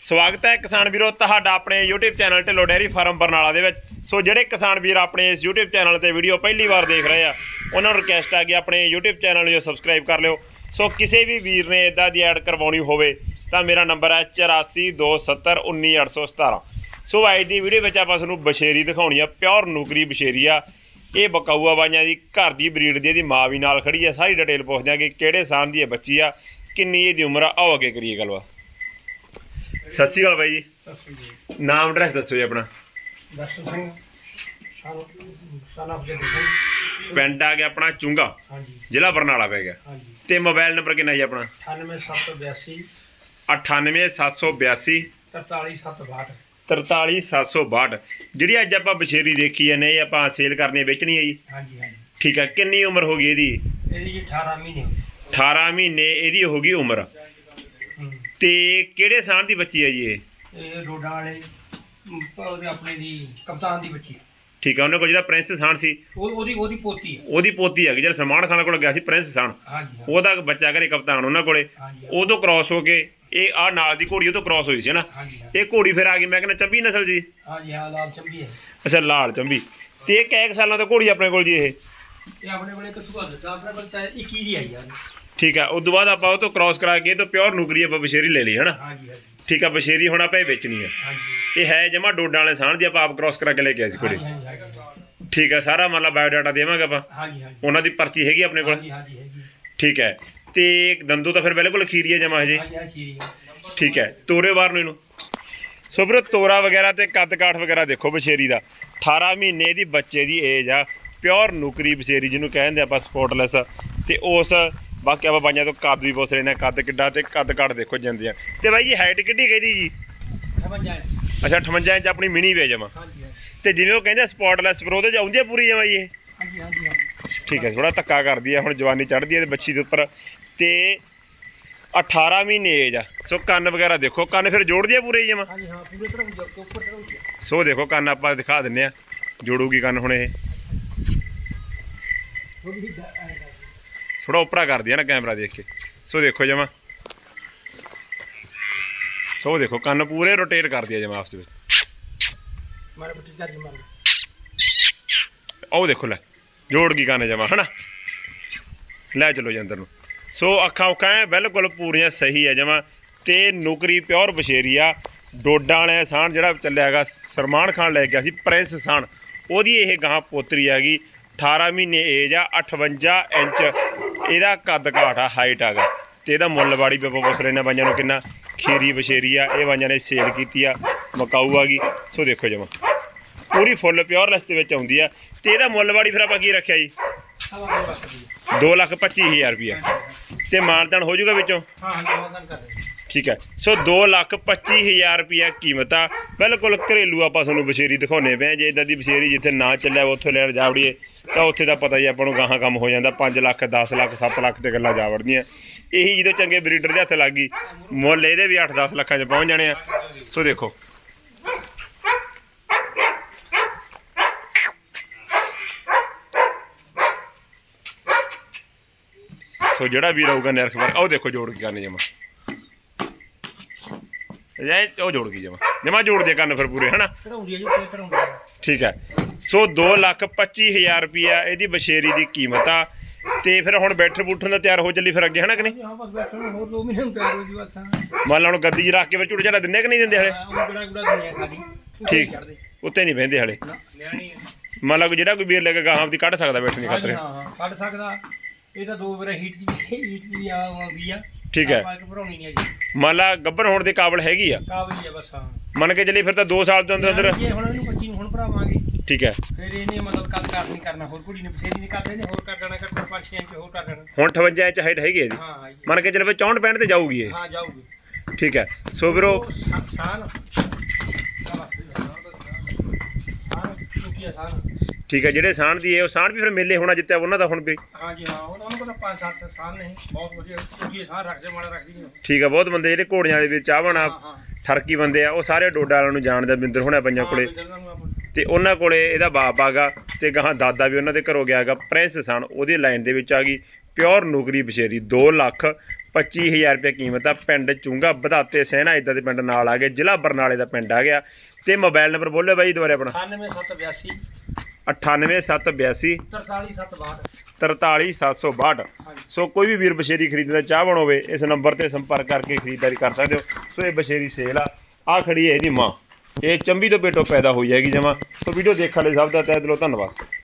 ਸਵਾਗਤ ਹੈ ਕਿਸਾਨ ਵੀਰੋ ਤੁਹਾਡਾ ਆਪਣੇ YouTube channel Dhillon dairy farm Barnala ਦੇ ਵਿੱਚ। ਸੋ ਜਿਹੜੇ ਕਿਸਾਨ ਵੀਰ ਆਪਣੇ ਇਸ YouTube ਚੈਨਲ ਤੇ ਵੀਡੀਓ ਪਹਿਲੀ ਵਾਰ ਦੇਖ ਰਹੇ ਆ, ਉਹਨਾਂ ਨੂੰ ਰਿਕਵੈਸਟ ਆ ਕਿ ਆਪਣੇ YouTube ਚੈਨਲ ਨੂੰ ਸਬਸਕ੍ਰਾਈਬ ਕਰ ਲਿਓ। ਸੋ ਕਿਸੇ ਵੀ ਵੀਰ ਨੇ ਇਦਾਂ ਦੀ ਐਡ ਕਰਵਾਉਣੀ ਹੋਵੇ, ਤਾਂ ਮੇਰਾ ਨੰਬਰ ਹੈ 8427191817 ਸੋ ਅੱਜ ਦੀ ਵੀਡੀਓ ਵਿੱਚ ਆਪਾਂ ਤੁਹਾਨੂੰ ਬਸ਼ੇਰੀ ਦਿਖਾਉਣੀ ਆ ਪਿਓਰ ਨੂਕਰੀ ਬਸ਼ੇਰੀ ਆ। ਇਹ ਬਕਾਊਆ ਬਾਈਆਂ ਦੀ, ਘਰ ਦੀ ਬਰੀਡ ਦੀ, ਇਹਦੀ ਮਾਂ ਵੀ ਨਾਲ ਖੜੀ ਆ। ਸਾਰੀ ਡਿਟੇਲ ਪੁੱਛਦੇ ਆ ਕਿ ਕਿਹੜੇ ਸਾਲ ਦੀ ਇਹ ਬੱਚੀ ਆ, ਕਿੰਨੀ ਇਹਦੀ ਉਮਰ ਆ, ਆਓ ਅੱਗੇ ਕਰੀਏ ਗੱਲਬਾਤ। ਸਤਿ ਸ਼੍ਰੀ ਅਕਾਲ ਬਾਈ ਜੀ। ਸਤਿ ਸ੍ਰੀ ਅਕਾਲ ਨਾਮ ਐਡਰੈਸ ਦੱਸੋ ਜੀ ਆਪਣਾ। ਦਰਸ਼ਨ ਸਿੰਘ ਸਨ ਸਨ ਆਫ ਜਗਦਿਸ਼ਨ ਪਿੰਡ ਆ ਗਿਆ ਆਪਣਾ ਚੁੰਗਾ। ਹਾਂਜੀ। ਜ਼ਿਲ੍ਹਾ ਬਰਨਾਲਾ ਪੈ ਗਿਆ। ਹਾਂਜੀ। ਤੇ ਮੋਬਾਈਲ ਨੰਬਰ ਕਿੰਨਾ ਜੀ ਆਪਣਾ? 98782 98782 43762 43762 ਜਿਹੜੀ ਅੱਜ ਆਪਾਂ ਬਸ਼ੇਰੀ ਦੇਖੀ ਨੇ ਇਹ ਆਪਾਂ ਸੇਲ ਕਰਨੀ ਹੈ ਵੇਚਣੀ ਹੈ ਜੀ। ਹਾਂਜੀ ਹਾਂਜੀ। ਠੀਕ ਹੈ ਕਿੰਨੀ ਉਮਰ ਹੋ ਗਈ ਇਹਦੀ? ਇਹਦੀ ਜੀ 18 ਮਹੀਨੇ ਹੋ ਗਏ। 18 ਮਹੀਨੇ ਇਹਦੀ ਹੋ ਗਈ ਉਮਰ। ਤੇ ਕਿਹੜੇ ਸਾਲ ਦੀ ਬੱਚੀ ਹੈ ਜੀ ਇਹ? ਇਹ ਰੋਡਾਂ ਵਾਲੇ ਅਮ, ਉਹਦੇ ਆਪਣੇ ਦੀ ਕਪਤਾਨ ਦੀ ਬੱਚੀ। ਠੀਕ ਹੈ ਉਹਨਾਂ ਕੋਲ ਜਿਹੜਾ ਪ੍ਰਿੰਸ ਸਾਨ ਸੀ ਉਹ ਉਹਦੀ ਉਹਦੀ ਪੋਤੀ ਹੈ। ਉਹਦੀ ਪੋਤੀ ਹੈਗੀ ਜਿਹੜਾ ਸਲਮਾਨ ਖਾਨ ਕੋਲ ਗਿਆ ਸੀ ਪ੍ਰਿੰਸ ਸਾਨ ਹਾਂਜੀ ਹਾਂ। ਉਹਦਾ ਬੱਚਾ ਘਰੇ ਕਪਤਾਨ ਉਹਨਾਂ ਕੋਲੇ। ਹਾਂਜੀ ਹਾਂ। ਉਹ ਤੋਂ ਕ੍ਰਾਸ ਹੋ ਕੇ ਇਹ ਆ ਨਾਲ ਦੀ ਘੋੜੀ ਉਹ ਤੋਂ ਕ੍ਰਾਸ ਹੋਈ ਸੀ ਨਾ? ਹਾਂਜੀ ਹਾਂ। ਇਹ ਘੋੜੀ ਫਿਰ ਆ ਗਈ ਮੈਂ ਕਹਿੰਦਾ ਚੰਬੀ ਨਸਲ ਜੀ। ਹਾਂਜੀ ਹਾਂ ਲਾਲ ਚੰਬੀ ਹੈ। ਅੱਛਾ ਲਾਲ ਚੰਬੀ। ਤੇ ਇਹ ਕੈ ਕੁ ਸਾਲਾਂ ਤੋਂ ਘੋੜੀ ਆਪਣੇ ਕੋਲ ਜੀ ਇਹ? ਇਹ ਆਪਣੇ ਕੋਲੇ ਇੱਕ ਸੁਭਾ ਦਿੱਤਾ ਆਪਣੇ ਕੋਲ ਤਾਂ 21 ਦੀ ਆਈ ਆ। ਠੀਕ ਹੈ ਉਸ ਤੋਂ ਬਾਅਦ ਆਪਾਂ ਉਹ ਤੋਂ ਕ੍ਰਾਸ ਕਰਾ ਕੇ ਇਹ ਤੋਂ ਪਿਓਰ ਨੁਕਰੀ ਆਪਾਂ ਬਸ਼ੇਰੀ ਲੈ ਲਈ ਹਨਾ? ਹਾਂਜੀ ਹਾਂਜੀ। ਠੀਕ ਹੈ ਬਸ਼ੇਰੀ ਹੁਣ ਆਪਾਂ ਇਹ ਵੇਚਣੀ ਹੈ ਹਾਂਜੀ। ਇਹ ਹੈ ਜਮਾ ਡੋਡਾਂ ਵਾਲੇ ਸਾਣ ਦੀ ਆਪਾਂ ਆਪ ਕ੍ਰਾਸ ਕਰਾ ਕੇ ਲੈ ਕੇ ਆਏ ਸੀ ਹਾਂਜੀ ਹਾਂਜੀ ਹਾਂਜੀ। ਠੀਕ ਹੈ ਸਾਰਾ ਮਤਲਬ ਬਾਇਓਡਾਟਾ ਦੇਵਾਂਗੇ ਆਪਾਂ। ਹਾਂਜੀ ਹਾਂਜੀ। ਉਹਨਾਂ ਦੀ ਪਰਚੀ ਹੈਗੀ ਆਪਣੇ ਕੋਲ? ਹਾਂਜੀ ਹਾਂਜੀ ਹੈਗੀ। ਠੀਕ ਹੈ ਤੇ ਦੰਦੋ ਤਾਂ ਫਿਰ ਬਿਲਕੁਲ ਖੀਰੀ ਹੈ ਜਮਾ ਹਜੇ। ਹਾਂਜੀ ਹਾਂ ਖੀਰੀ ਹੈ ਠੀਕ ਹੈ ਤੋਰੇ ਬਾਹਰ ਨੂੰ ਇਹਨੂੰ। ਸੋ ਵੀਰੋ ਤੋਰਾ ਵਗੈਰਾ ਤੇ ਕੱਦ ਕਾਠ ਵਗੈਰਾ ਦੇਖੋ ਬਸ਼ੇਰੀ ਦਾ। 18 ਮਹੀਨੇ ਦੀ ਬੱਚੇ ਦੀ ਏਜ ਆ। ਪਿਓਰ ਨੁਕਰੀ ਬਸ਼ੇਰੀ ਜਿਹਨੂੰ ਕਹਿੰਦੇ ਆਪਾਂ ਸਪੋਰਟਲੈਸ ਤੇ ਉਸ ਬਾਕੀ ਆਪਾਂ ਬਾਈਆਂ ਤੋਂ ਕੱਦ ਵੀ ਪੁੱਛ ਰਹੇ ਨੇ ਕੱਦ ਕਿੱਡਾ ਤੇ ਕੱਦ ਕਾਠ ਦੇਖੋ ਜਾਂਦੇ ਆ ਤੇ ਬਾਈ ਜੀ ਹਾਈਟ ਕਿੱਡੀ ਕਹਿੰਦੀ ਜੀ? ਸਮਝ ਜਾਏ ਅੱਛਾ 58 ਇੰਚ ਆਪਣੀ ਮਿਨੀ ਵੇ ਜਮਾ ਹਾਂਜੀ ਤੇ ਜਿਵੇਂ ਉਹ ਕਹਿੰਦੇ ਸਪੋਰਟਲੈਸ ਪਰ ਉਹਦੇ ਚ ਆਉਂਦੀ ਆ ਪੂਰੀ ਜਮਾ ਜੀ ਹਾਂਜੀ ਹਾਂਜੀ ਠੀਕ ਹੈ ਥੋੜਾ ਧੱਕਾ ਕਰਦੀ ਆ ਹੁਣ ਜਵਾਨੀ ਚੜ੍ਹਦੀ ਹੈ ਤੇ ਬੱਚੀ ਦੇ ਉੱਪਰ। ਤੇ 18 ਮਹੀਨੇ ਏਜ ਆ। ਸੋ ਕੰਨ ਵਗੈਰਾ ਦੇਖੋ ਕੰਨ ਫਿਰ ਜੋੜਦੀ ਆ ਪੂਰੇ ਜਮਾ? ਹਾਂਜੀ ਹਾਂ ਪੂਰੇ ਤਰ੍ਹਾਂ ਉੱਪਰ ਤਰ੍ਹਾਂ। ਸੋ ਦੇਖੋ ਕੰਨ ਆਪਾਂ ਦਿਖਾ ਦਿੰਨੇ ਆ ਜੋੜੂਗੀ ਕੰਨ ਹੁਣ ਇਹ। ਥੋੜੀ ਉੱਪਰਾ ਕਰਦੀ ਆ ਨਾ ਕੈਮਰਾ ਦੇਖ ਕੇ। ਸੋ ਦੇਖੋ ਜਮਾ। ਸੋ ਦੇਖੋ ਕੰਨ ਪੂਰੇ ਰੋਟੇਟ ਕਰਦੀ ਆ ਜਮਾ ਆਪਸ ਦੇ ਵਿੱਚ। ਮਾਰੇ ਬੱਟੀ ਚਾਜੀ ਮਾਰ ਉਹ ਦੇਖੋ ਲੈ ਜੋੜ ਗਈ ਕੰਨ ਜਮਾ ਹਨਾ? ਲੈ ਚਲੋ ਜੀ ਅੰਦਰ ਨੂੰ। ਸੋ ਅੱਖਾਂ ਉੱਖਾਂ ਬਿਲਕੁਲ ਪੂਰੀਆਂ ਸਹੀ ਹੈ ਜਮਾ। ਤੇ ਨੌਕਰੀ ਪਿਓਰ ਬਸ਼ੇਰੀ ਆ। ਡੋਡਾਂ ਵਾਲੇ ਸਾਣ ਜਿਹੜਾ ਚੱਲਿਆ ਹੈਗਾ ਸਰਮਾਨ ਖਾਨ ਲੈ ਗਿਆ ਸੀ ਪ੍ਰਿੰਸ ਸਾਣ ਉਹਦੀ ਇਹ ਗਾਂ ਪੋਤਰੀ ਹੈਗੀ 18 ਮਹੀਨੇ ਏਜ ਆ 58 ਇੰਚ। ਇਹਦਾ ਕੱਦ ਘਾਟ ਆ ਹਾਈਟ ਹੈਗਾ ਤੇ ਇਹਦਾ ਮੁੱਲ ਬਾੜੀ ਵੀ ਆਪਾਂ ਨੇ ਬਾਈਆਂ ਨੂੰ ਕਿੰਨਾ ਖੀਰੀ ਬਸ਼ੇਰੀ ਆ, ਇਹ ਬਾਈਆਂ ਨੇ ਸੇਲ ਕੀਤੀ ਆ, ਮਕਾਊ ਆ ਗਈ। ਸੋ ਦੇਖੋ ਜਮਾ। ਪੂਰੀ ਫੁੱਲ ਪਿਓਰ ਲੈਸ ਦੇ ਵਿੱਚ ਆਉਂਦੀ ਆ। ਤੇ ਇਹਦਾ ਮੁੱਲ ਬਾੜੀ ਫਿਰ ਆਪਾਂ ਕੀ ਰੱਖਿਆ ਜੀ? ਹਵਾ ਦੇ ਰੱਖਦੀ ਹੈ। 2 ਲੱਖ 25000 ਰੁਪਇਆ ਤੇ ਮਾਨਤਾਨ ਹੋ ਜਾਊਗਾ ਵਿੱਚੋਂ? ਹਾਂ ਹਾਂ ਜਵਾਨ ਕਰ ਰਹੇ ਠੀਕ ਹੈ। ਸੋ 2 ਲੱਖ 25000 ਰੁਪਇਆ ਕੀਮਤ ਆ। ਬਿਲਕੁਲ ਘਰੇਲੂ ਆਪਾਂ ਤੁਹਾਨੂੰ ਬਸ਼ੇਰੀ ਦਿਖਾਉਨੇ ਪਏ ਜੇ ਇਦਾਂ ਦੀ ਬਸ਼ੇਰੀ ਜਿੱਥੇ ਨਾ ਚੱਲਿਆ, ਉੱਥੇ ਲੈਣ ਜਾਵੜੀਏ ਤਾਂ ਉੱਥੇ ਦਾ ਪਤਾ ਹੀ ਆਪਾਂ ਨੂੰ ਗਾਹਾਂ ਕੰਮ ਹੋ ਜਾਂਦਾ। 5 ਲੱਖ 10 ਲੱਖ 7 ਲੱਖ ਤੇ ਗੱਲਾਂ ਜਾਵੜਦੀਆਂ ਇਹੀ ਜਦੋਂ ਚੰਗੇ ਬਰੀਡਰ ਦੇ ਹੱਥ ਲੱਗ ਗਈ, ਮੁੱਲ ਇਹਦੇ ਵੀ 8-10 ਲੱਖਾਂ 'ਚ ਪਹੁੰਚ ਜਾਣੇ ਆ। ਸੋ ਦੇਖੋ। ਸੋ ਜਿਹੜਾ ਵੀ ਆਊਗਾ ਨਿਰਖਵਰ ਉਹ ਦੇਖੋ ਜੋੜ ਕੇ ਕਰਨੀ ਜਮਾ। ਇਹ ਉਹ ਜੋੜ ਗਈ ਜਮਾ ਜਮਾ ਜੋੜ ਦੇ ਕੰਨ ਫਿਰ ਪੂਰੇ ਹਨਾ? ਚੜਾਉਂਦੀ ਹੈ ਜੀ ਉੱਤੇ ਚੜਾਉਂਦੀ ਹੈ ਠੀਕ ਹੈ। ਸੋ 2 ਲੱਖ 25000 ਰੁਪਿਆ ਇਹਦੀ ਬਸ਼ੇਰੀ ਦੀ ਕੀਮਤ ਆ। ਤੇ ਫਿਰ ਹੁਣ ਬੈਠਰ ਬੂਠਣ ਦਾ ਤਿਆਰ ਹੋ ਚੱਲੀ ਫਿਰ ਅੱਗੇ ਹਨਾ ਕਿ ਨਹੀਂ? ਹਾਂ ਬਸ ਬੈਠਣ ਨੂੰ ਹੋਰ 2 ਮਹੀਨੇ ਨੂੰ ਤਿਆਰ ਹੋ ਜੀ ਬਸ ਹਾਂ। ਮੰਨ ਲਾ ਹੁਣ ਗੱਦੀ 'ਚ ਰੱਖ ਕੇ ਫਿਰ ਝੂੜ ਝਾੜਾ ਦਿੰਨੇ ਕਿ ਨਹੀਂ ਦਿੰਦੇ ਹਲੇ? ਉਹ ਬੜਾ ਗੁੜਾ ਦੁਨੀਆ ਖਾਦੀ ਠੀਕ। ਉੱਤੇ ਨਹੀਂ ਬਹਿੰਦੇ ਹਲੇ। ਨਿਆਣੀ ਹੈ ਮੰਨ ਲਾ ਕੋਈ ਜਿਹੜਾ ਕੋਈ ਵੀਰ ਲੈ ਕੇ ਗਾਹਾਂ ਆਪਦੀ ਕੱਢ ਸਕਦਾ ਬੈਠਣ ਦੀ ਖਾਤਰ। ਹਾਂ ਹਾਂ ਕੱਢ ਸਕਦਾ। ਇਹ ਤਾਂ ਦੋ ਵਾਰ ਹੀਟ ਦੀ ਹੀਟ ਦੀ ਆ ਆਉਂਦੀ ਆ। ਠੀਕ ਹੈ। ਆਪਾਂ ਇੱਕ ਭਰਾਉਣੀ ਨਹੀਂ ਆ ਜੀ। ਮੰਨ ਲਾ ਗੱਭਰ ਹੋਣ ਦੇ ਕਾਬਲ ਹੈਗੀ ਆ। ਕਾਬਲੀ ਆ ਬਸ ਹਾਂ। ਮੰਨ ਕੇ ਚੱਲੀ ਫਿਰ ਤਾਂ 2 ਸਾਲ ਦੇ ਅੰਦਰ ਅੰਦਰ ਜੇ ਹੁਣ ਇਹਨੂੰ ਬੱਚੀ ਨੂੰ ਹੁਣ ਭਰਾਵਾਂਗੇ। ਠੀਕ ਹੈ। ਫਿਰ ਇਹਨੇ ਮਤਲਬ ਕੱਦ ਕਰ ਨਹੀਂ ਕਰਨਾ ਹੋਰ ਕੁੜੀ ਨੇ ਬਸੇਰੀ ਨਹੀਂ ਕਰਦੇ ਨੇ ਹੋਰ ਕਰ ਦੇਣਾ ਕਰ 5-6 ਇੰਚ ਹੋਰ ਕਰ ਦੇਣਾ। ਹੁਣ 58 ਇੰਚ ਹਾਈਟ ਹੈਗੀ ਇਹਦੀ। ਹਾਂ ਹਾਂ। ਜੀ। ਮੰਨ ਕੇ ਚੱਲੇ ਫਿਰ 64 65 ਤੇ ਜਾਊਗੀ ਇਹ। ਹਾਂ ਜਾਊਗੀ। ਠੀਕ ਹੈ। ਸੋ ਵੀਰੋ ਉਹ ਸਾ- ਸਾਨ ਸਾਨ ਚੁੱਕੀ ਆ ਸਾਨ ਠੀਕ ਹੈ ਜਿਹੜੇ ਸਾਣ ਦੀ ਹੈ ਉਹ ਸਾਣ ਵੀ ਫਿਰ ਮੇਲੇ ਹੋਣਾ ਜਿੱਤਿਆ ਉਹਨਾਂ ਦਾ ਹੁਣ ਵੀ। ਹਾਂ ਜੀ ਹਾਂ ਉਹਨਾਂ ਨੂੰ ਪਤਾ ਪੰਜ ਸੱਤ ਸਾਨ ਨਹੀਂ ਬਹੁਤ ਵਧੀਆ ਚੁੱਕੀ ਸਾਨ ਰੱਖਦੇ ਮਾੜਾ ਰੱਖਦੀ ਨਹੀਂ ਠੀਕ ਹੈ ਬਹੁਤ ਬੰਦੇ ਜਿਹੜੇ ਘੋੜੀਆਂ ਦੇ ਵਿੱਚ ਹਾਂ ਠਰਕੀ ਬੰਦੇ ਆ ਉਹ ਸਾਰੇ ਡੋਡਾ ਵਾਲਿਆਂ ਨੂੰ ਜਾਣਦੇ ਆ, ਬਿੰਦਰ ਹੋਣਾ ਪੰਜਾਂ ਕੋਲੇ। ਤੇ ਉਹਨਾਂ ਕੋਲੇ ਇਹਦਾ ਬਾਪ ਆਗਾ ਤੇ ਗਾਹਾਂ ਦਾਦਾ ਵੀ ਉਹਨਾਂ ਦੇ ਘਰੋਂ ਗਿਆ ਹੈਗਾ ਪ੍ਰਿੰਸ ਸਨ ਉਹਦੀ ਲਾਈਨ ਦੇ ਵਿੱਚ ਆ ਗਈ ਪਿਓਰ ਨੌਕਰੀ ਬਸ਼ੇਰੀ 2 ਲੱਖ 25000 ਰੁਪਏ ਕੀਮਤ ਆ ਪਿੰਡ ਚੁੰਗਾ ਵਧਾਤੇ ਸੈਨਾ ਇਦਾਂ ਦੇ ਪਿੰਡ ਨਾਲ ਆ ਗਏ ਜ਼ਿਲ੍ਹਾ ਬਰਨਾਲੇ ਦਾ ਪਿੰਡ ਆ ਗਿਆ ਤੇ ਮੋਬਾਈਲ ਨੰਬਰ ਬੋਲੋ ਬਾਈ ਦੁਬਾਰੇ ਆਪਣਾ। 98782 98782 43762 43762 ਸੋ ਕੋਈ ਵੀ ਵੀਰ ਬਸ਼ੇਰੀ ਖਰੀਦਣਾ ਚਾਹਵਣ ਹੋਵੇ ਇਸ ਨੰਬਰ ਤੇ ਸੰਪਰਕ ਕਰਕੇ ਖਰੀਦਦਾਰੀ ਕਰ ਸਕਦੇ ਹੋ। ਸੋ ਇਹ ਬਸ਼ੇਰੀ ਸੇਲ ਆ ਆ ਖੜੀ ਹੈ ਇਹਦੀ ਮਾਂ। ਇਹ ਚੰਬੀ ਤੋਂ ਪੇਟੋਂ ਪੈਦਾ ਹੋਈ ਹੈਗੀ ਜਮਾ। ਸੋ ਵੀਡੀਓ ਦੇਖਣ ਲਈ ਸਭ ਦਾ ਤਹਿ ਦਿਲੋਂ ਧੰਨਵਾਦ।